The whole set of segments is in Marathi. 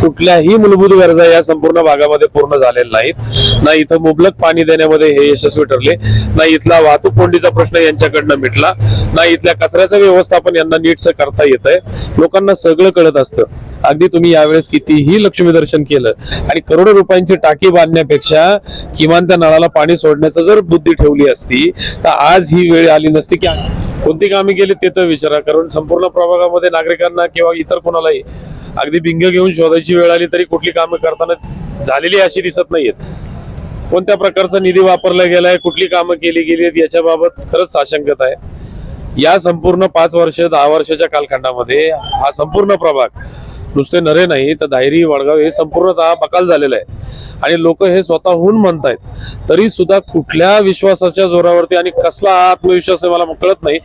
कुठल्याही मूलभूत गरजा या संपूर्ण भागामध्ये पूर्ण झालेल्या नाहीत. ना इथं मुबलक पाणी देण्यामध्ये हे यशस्वी ठरले. ना इथला वाहतूक कोंडीचा प्रश्न यांच्याकडनं मिटला. ना इथल्या कचऱ्याचं व्यवस्थापन यांना नीटचं करता येत आहे लोकांना सगळं कळत असतं. अगदी तुम्ही यावेळेस कितीही लक्ष्मी दर्शन केलं आणि करोडो रुपयांची टाकी बांधण्यापेक्षा किमान त्या नळाला पाणी सोडण्याचं जर बुद्धी ठेवली असती तर आज ही वेळ आली नसती. की कोणती कामे केली ते तर विचारा. कारण संपूर्ण प्रभागामध्ये नागरिकांना किंवा इतर कोणालाही अगदी बिंग घेऊन शोधायची वेळ आली तरी कुठली कामं करताना झालेली अशी दिसत नाहीयेत. कोणत्या प्रकारचा निधी वापरला गेलाय कुठली कामं केली गेली आहेत याच्याबाबत खरंच साशंकता आहे. या संपूर्ण पाच वर्ष दहा वर्षाच्या कालखंडामध्ये हा संपूर्ण प्रभाग नुसते नरे नाही तर दायरी वडगाव हे संपूर्णतः बकाल झालेलं आहे. आणि लोक हे स्वतःहून म्हणतायत. तरी सुद्धा कुठल्या विश्वासाच्या जोरावरती आणि कसला आत्मविश्वास आहे मला कळत नाही.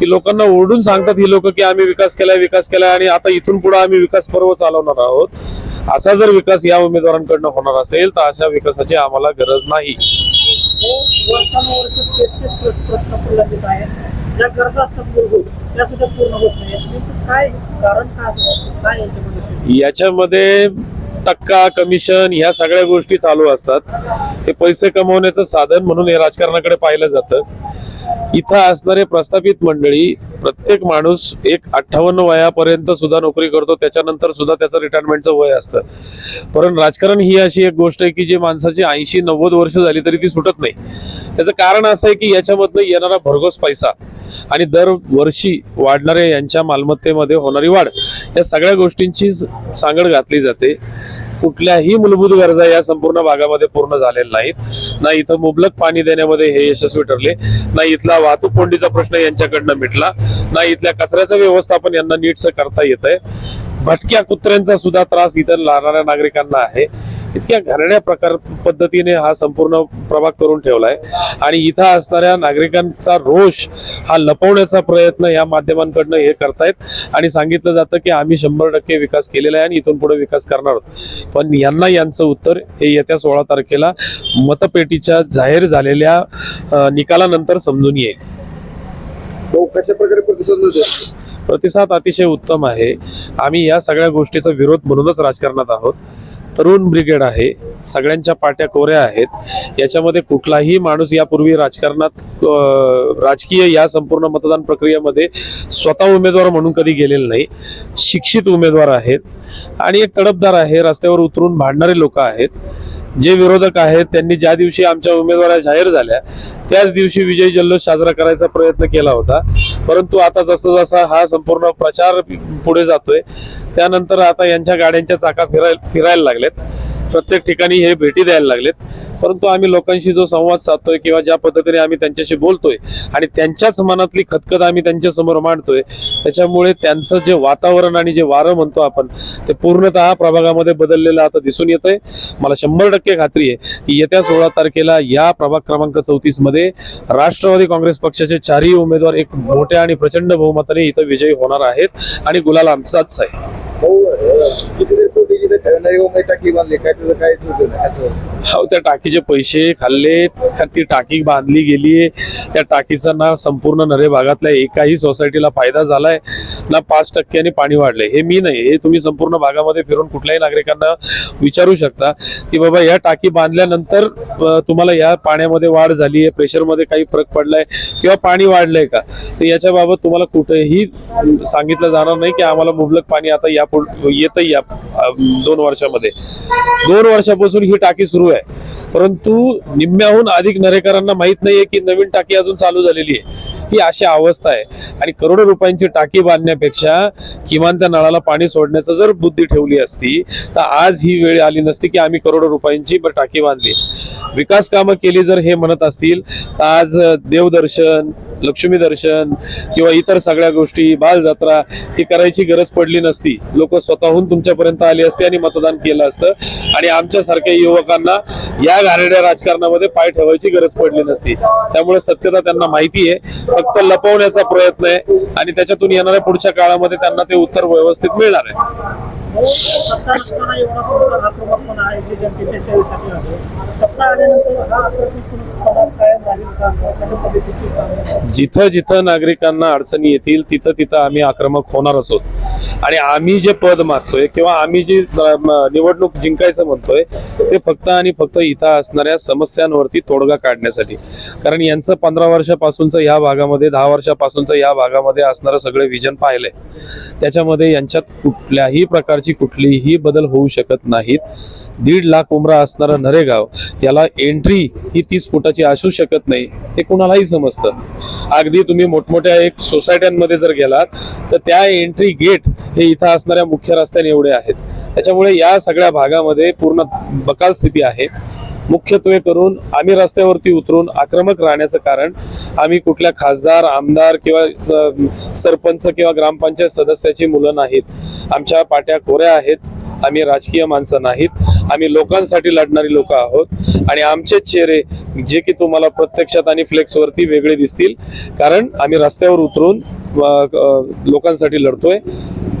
की लोकांना ओरडून सांगतात ही लोक की आम्ही विकास केलाय विकास केलाय आणि आता इथून पुढे आम्ही विकास पर्व चालवणार आहोत. असा जर विकास या उमेदवारांकडनं होणार असेल तर अशा विकासाची आम्हाला गरज नाही. याच्यामध्ये टक्का कमिशन ह्या सगळ्या गोष्टी चालू असतात. हे पैसे कमवण्याचं साधन म्हणून हे राजकारणाकडे पाहिलं जातं. इथं असणारे प्रस्थापित मंडळी प्रत्येक माणूस एक अठ्ठावन्न वयापर्यंत सुद्धा नोकरी करतो त्याच्यानंतर सुद्धा त्याचं रिटायरमेंटचं वय असतं. पण राजकारण ही अशी एक गोष्ट आहे की जी माणसाची ऐंशी नव्वद वर्ष झाली तरी ती सुटत नाही. त्याचं कारण असं आहे की याच्यामधनं येणारा भरघोस पैसा आणि दरवर्षी वाढणाऱ्या यांच्या मालमत्तेमध्ये होणारी वाढ. या सगळ्या गोष्टींची सांगड घातली जाते. कुठल्याही मूलभूत गरजा या संपूर्ण भागामध्ये पूर्ण झालेल्या नाहीत. ना इथं मुबलक पाणी देण्यामध्ये हे यशस्वी ठरले. ना इथला वाहतूक कोंडीचा प्रश्न यांच्याकडनं मिटला. ना इथल्या कचऱ्याचं व्यवस्थापन यांना नीटचं करता येत आहे भटक्या कुत्र्यांचा सुद्धा त्रास इथं राहणाऱ्या नागरिकांना आहे. इतक्या घरड्या प्रकार पद्धतीने हा संपूर्ण प्रभाग करून ठेवलाय. आणि इथं असणाऱ्या नागरिकांचा रोष हा लपवण्याचा प्रयत्न या माध्यमांकडनं हे करतायत. आणि सांगितलं जातं की आम्ही शंभर टक्के विकास केलेला आहे आणि इथून पुढे विकास करणार आहोत. पण यांना यांचं उत्तर हे येत्या सोळा तारखेला मतपेटीच्या जाहीर झालेल्या निकालानंतर समजून येईल. तो कशा प्रकारे प्रतिसाद मिळतो प्रतिसाद अतिशय उत्तम आहे. आम्ही या सगळ्या गोष्टीचा विरोध म्हणूनच राजकारणात आहोत. तरुण ब्रिगेड आहे. सगळ्यांच्या पाट्या कोऱ्या आहेत. याच्यामध्ये कुठलाही माणूस यापूर्वी राजकारणात राजकीय या संपूर्ण मतदान प्रक्रियेमध्ये स्वतः उमेदवार म्हणून कधी गेलेले नाही. शिक्षित उमेदवार आहेत. आणि एक तडफदार आहे. रस्त्यावर उतरून भांडणारे लोक आहेत. जे विरोधक आहेत त्यांनी ज्या दिवशी आमच्या उमेदवारा जाहीर झाल्या त्याच दिवशी विजय जल्लोष साजरा करायचा प्रयत्न केला होता. परंतु आता जसं जसा हा संपूर्ण प्रचार पुढे जातोय त्यानंतर आता यांच्या गाड्यांच्या चाका फिरायला फिरायला लागलेत प्रत्येक ठिकाणी हे भेटी द्यायला लागलेत. परंतु आम्ही लोकांशी जो संवाद साधतोय किंवा ज्या पद्धतीने आम्ही त्यांच्याशी बोलतोय आणि त्यांच्याच मनातली खतखत आम्ही त्यांच्यासमोर मांडतोय त्याच्यामुळे त्यांचं जे वातावरण आणि जे वारं म्हणतो आपण ते पूर्णतः प्रभागामध्ये बदललेलं आता दिसून येतंय. मला शंभर टक्के खात्री आहे की येत्या सोळा तारखेला या प्रभाग क्रमांक चौतीसमध्ये राष्ट्रवादी काँग्रेस पक्षाचे चारही उमेदवार एक मोठ्या आणि प्रचंड बहुमताने इथं विजयी होणार आहेत आणि गुलाल आमचाच आहे. हो, हो, हो. हो, टाकी बांधली काय तुझं काय तुझं हो त्या टाकीचे पैसे खाल्ले ती टाकी बांधली गेली त्या टाकीचा ना संपूर्ण नरे भागातल्या एकाही सोसायटीला फायदा झालाय. ना पाच टक्क्यांनी पाणी वाढलंय. हे मी नाही हे तुम्ही संपूर्ण भागामध्ये फिरून कुठल्याही नागरिकांना विचारू शकता की बाबा या टाकी बांधल्यानंतर तुम्हाला या पाण्यामध्ये वाढ झाली आहे प्रेशरमध्ये काही फरक पडलाय किंवा पाणी वाढलंय का? तर याच्याबाबत तुम्हाला कुठेही सांगितलं जाणार नाही की आम्हाला मुबलक पाणी आता या येतही या दोन वर्षामध्ये. दोन वर्षापासून ही टाकी सुरू आहे. परंतु निम्म्याहून अधिक नरेकरांना माहीत नाहीये की नवीन टाकी अजून चालू झालेली आहे. ही अशी अवस्था आहे. आणि करोडो रुपयांची टाकी बांधण्यापेक्षा किमान त्या नळाला पाणी सोडण्याचं जर बुद्धी ठेवली असती तर आज ही वेळ आली नसती की आम्ही करोडो रुपयांची टाकी बांधली. विकास कामं केली जर हे म्हणत असतील तर आज देवदर्शन लक्ष्मी दर्शन किंवा इतर सगळ्या गोष्टी बालजत्रा ही करायची गरज पडली नसती. लोक स्वतःहून तुमच्यापर्यंत आली असते आणि मतदान केलं असतं. आणि आमच्यासारख्या युवकांना या घाणेड्या राजकारणामध्ये पाय ठेवायची गरज पडली नसती. त्यामुळे सत्यता त्यांना माहिती आहे. फक्त लपवण्याचा प्रयत्न आहे आणि त्याच्यातून येणाऱ्या पुढच्या काळामध्ये त्यांना ते उत्तर व्यवस्थित मिळणार आहे. सत्ता जिथं जिथं नागरिकांना अडचणी येतील तिथं तिथं आम्ही आक्रमक होणार आहोत आणि आम्ही जे पद मागतोय किंवा आम्ही जी निवडणूक जिंकायचं म्हणतोय ते फक्त आणि फक्त इथं असणाऱ्या समस्यांवरती तोडगा काढण्यासाठी. कारण यांचं पंधरा वर्षापासूनचं या भागामध्ये दहा वर्षापासूनचं या भागामध्ये असणारं सगळं विजन पाहिलंय. त्याच्यामध्ये यांच्यात कुठल्याही प्रकारची कुठलीही बदल होऊ शकत नाहीत. दीड लाख उमरा असणारं नरेगाव याला एंट्री ही तीस फुटाची असू शकत नाही हे कुणालाही समजतं. अगदी तुम्ही मोठमोठ्या एक सोसायट्यांमध्ये जर गेलात तर त्या एंट्री गेट हे इथं असणाऱ्या मुख्य रस्त्याने एवढे आहेत. त्याच्यामुळे या सगळ्या भागामध्ये पूर्ण बकाल स्थिती आहे. मुख्यत्वे करून आम्ही रस्त्यावरती उतरून आक्रमक राहण्याचं कारण आम्ही कुठल्या खासदार आमदार किंवा सरपंच किंवा ग्रामपंचायत सदस्याची मुलं नाहीत. आमच्या पाट्या कोऱ्या आहेत. आम्ही राजकीय माणसं नाहीत. आम्ही लोकांसाठी लढणारी लोक आहोत. आणि आमचे चेहरे जे की तुम्हाला प्रत्यक्षात आणि फ्लेक्सवरती वेगळे दिसतील कारण आम्ही रस्त्यावर उतरून लोकांसाठी लढतोय.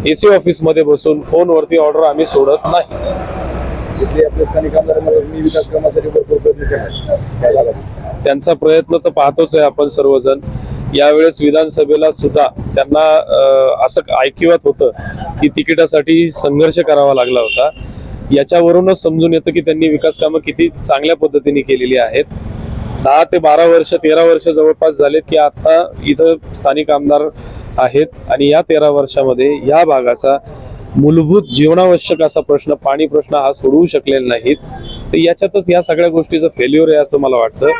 एसी ऑफिसमध्ये बसून फोनवरती ऑर्डर आम्ही सोडत नाही. त्यांचा प्रयत्न तर पाहतोच आहे आपण सर्वजण. यावेळेस विधानसभेला सुद्धा त्यांना असं ऐकिवात होतं की तिकिटासाठी संघर्ष करावा लागला होता. याच्यावरूनच समजून येतं की त्यांनी विकास कामं किती चांगल्या पद्धतीने केलेली आहेत. दहा ते बारा वर्ष तेरा वर्ष जवळपास झालेत की आता इथं स्थानिक आमदार आहेत आणि या तेरा वर्षामध्ये या भागाचा मूलभूत जीवनावश्यक असा प्रश्न पाणी प्रश्न हा सोडवू शकलेला नाहीत. तर याच्यातच या सगळ्या गोष्टीचं फेल्युअर आहे असं मला वाटतं.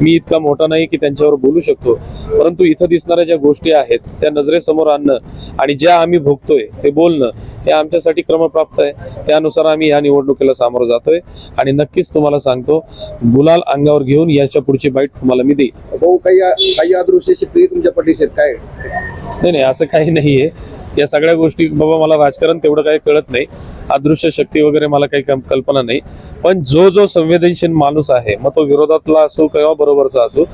मी इतका मोठा नाही की त्यांच्यावर बोलू शकतो. परंतु इथं दिसणाऱ्या ज्या गोष्टी आहेत त्या नजरेसमोर आणणं आणि ज्या आम्ही भोगतोय ते बोलणं हे आमच्यासाठी क्रमप्राप्त आहे. त्यानुसार आम्ही या निवडणुकीला सामोरं जातोय आणि नक्कीच तुम्हाला सांगतो गुलाल अंगावर घेऊन याच्या पुढची बाईट तुम्हाला मी देईन भाऊ काही काही अदृश्य शक्ती तुमच्या पाठीशी आहेत काय? नाही नाही असं काही नाहीये. या सगळ्या गोष्टी बाबा मला राजकारण तेवढं काही कळत नाही. अदृश्य शक्ती वगैरे मला काही कल्पना नाही. पण जो जो संवेदनशील माणूस आहे मग तो विरोधातला असो किंवा बरोबरचा असो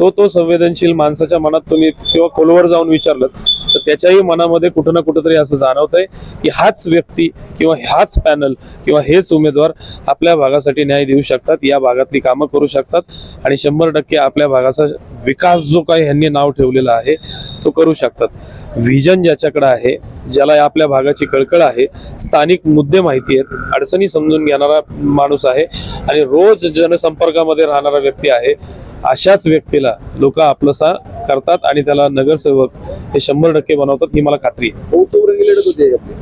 तो तो संवेदनशील माणसाच्या मनात तुम्ही किंवा खोलवर जाऊन विचारलं तर त्याच्याही मनामध्ये कुठं ना कुठंतरी असं जाणवतंय की हाच व्यक्ती किंवा हाच पॅनल किंवा हेच उमेदवार आपल्या भागासाठी न्याय देऊ शकतात या भागातली कामं करू शकतात आणि शंभर टक्के आपल्या भागाचा विकास जो काही ह्यांनी नाव ठेवलेला आहे तो करू शकतात. व्हिजन ज्याच्याकडे आहे ज्याला आपल्या भागाची कळकळ आहे स्थानिक मुद्दे माहिती आहेत अडचणी समजून घेणारा माणूस आहे आणि रोज जनसंपर्कामध्ये राहणारा व्यक्ती आहे अशाच व्यक्तीला लोक आपलंसा करतात आणि त्याला नगरसेवक हे शंभर टक्के बनवतात ही मला खात्री आहे.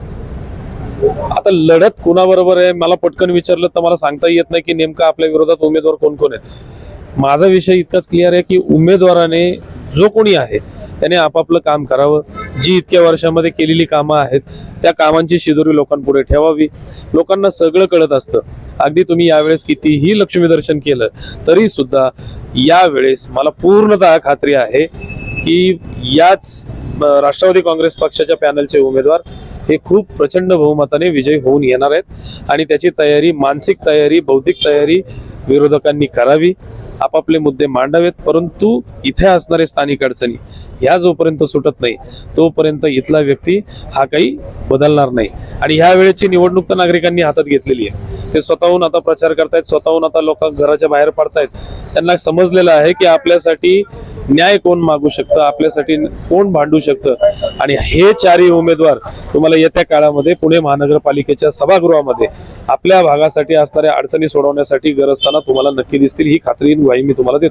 आता लढत कुणाबरोबर आहे मला पटकन विचारलं तर मला सांगता येत नाही की नेमकं आपल्या विरोधात उमेदवार कोण कोण आहेत. माझा विषय इतकाच क्लिअर आहे की उमेदवाराने जो कोणी आहे त्याने आपापलं काम करावं. जी इतक्या वर्षामध्ये केलेली कामं आहेत त्या कामांची शिदोरी लोकांपुढे ठेवावी. लोकांना सगळं कळत असतं. अगदी तुम्ही यावेळेस कितीही लक्ष्मी दर्शन केलं तरी सुद्धा यावेळेस मला पूर्णतः खात्री आहे की याच राष्ट्रवादी काँग्रेस पक्षाच्या पॅनलचे उमेदवार हे खूप प्रचंड बहुमताने विजयी होऊन येणार आहेत. आणि त्याची तयारी मानसिक तयारी बौद्धिक तयारी विरोधकांनी करावी. आपापले मुद्दे मांडावेत परंतु इथे असणारे स्थानिक अडचणी ह्या जोपर्यंत सुटत नाही तोपर्यंत इथला व्यक्ती हा काही बदलणार नाही. आणि ह्या वेळेची निवडणूक तर नागरिकांनी हातात घेतलेली आहे. ते स्वतःहून आता प्रचार करतायत स्वतःहून आता लोक घराच्या बाहेर पडतायत. त्यांना समजलेलं आहे की आपल्यासाठी न्याय कोण मागू शकतं? आपल्यासाठी कोण भांडू शकतं? आणि हे चारही उमेदवार तुम्हाला येत्या काळामध्ये पुणे महानगरपालिकेच्या सभागृहामध्ये आपल्या भागासाठी असणाऱ्या अडचणी सोडवण्यासाठी गरज असताना तुम्हाला नक्की दिसतील. ही खात्री ग्वाही मी तुम्हाला देत.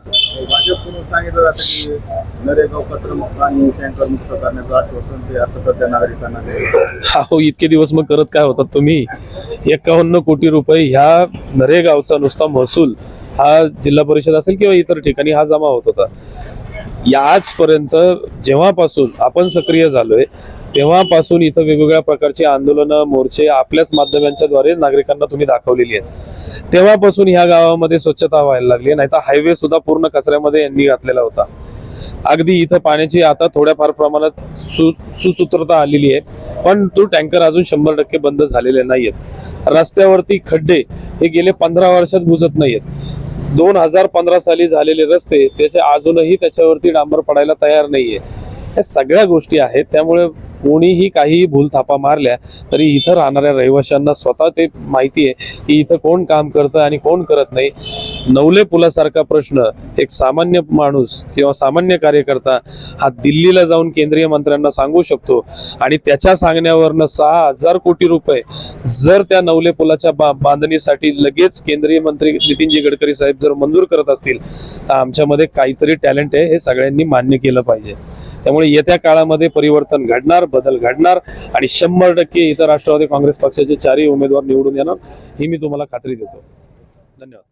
हा हो इतके दिवस मग करत काय होतात तुम्ही? एकावन्न कोटी रुपये ह्या नरेगावचा नुसता महसूल हा जिल्हा परिषद असेल किंवा इतर ठिकाणी हा जमा होत होता. या आजपर्यंत जेव्हापासून आपण सक्रिय झालोय तेव्हापासून इथं वेगवेगळ्या प्रकारची आंदोलनं मोर्चे आपल्याच माध्यमांच्या द्वारे नागरिकांना तुम्ही दाखवलेली आहेत. तेव्हापासून ह्या गावामध्ये स्वच्छता व्हायला लागली नाही तर हायवे सुद्धा पूर्ण कचऱ्यामध्ये यांनी घातलेला होता. अगदी इथं पाण्याची आता थोड्याफार प्रमाणात सु सुसूत्रता आलेली आहे पण तो टँकर अजून शंभर टक्के बंद झालेले नाहीयेत. रस्त्यावरती खड्डे हे गेले पंधरा वर्षात बुजत नाहीयेत. दोन हजार पंधरा साली झालेले रस्ते त्याचे अजूनही त्याच्यावरती डांबर पडायला तयार नाहीये. या सगळ्या गोष्टी आहेत त्यामुळे कोणीही काहीही भूलथापा मारल्या तरी इथं राहणाऱ्या रहिवाशांना स्वतः ते माहिती आहे की इथं कोण काम करतं आणि कोण करत नाही. नवले पुलासारखा प्रश्न एक सामान्य माणूस किंवा सामान्य कार्यकर्ता हा दिल्लीला जाऊन केंद्रीय मंत्र्यांना सांगू शकतो आणि त्याच्या सांगण्यावरनं सहा हजार कोटी रुपये जर त्या नवले पुलाच्या बा बांधणीसाठी लगेच केंद्रीय मंत्री नितीनजी गडकरी साहेब जर मंजूर करत असतील तर आमच्यामध्ये काहीतरी टॅलेंट आहे हे सगळ्यांनी मान्य केलं पाहिजे. त्यामुळे येत्या काळामध्ये परिवर्तन घडणार बदल घडणार आणि शंभर टक्के इतर राष्ट्रवादी काँग्रेस पक्षाचे चारही उमेदवार निवडून येणार ही मी तुम्हाला खात्री देतो. धन्यवाद.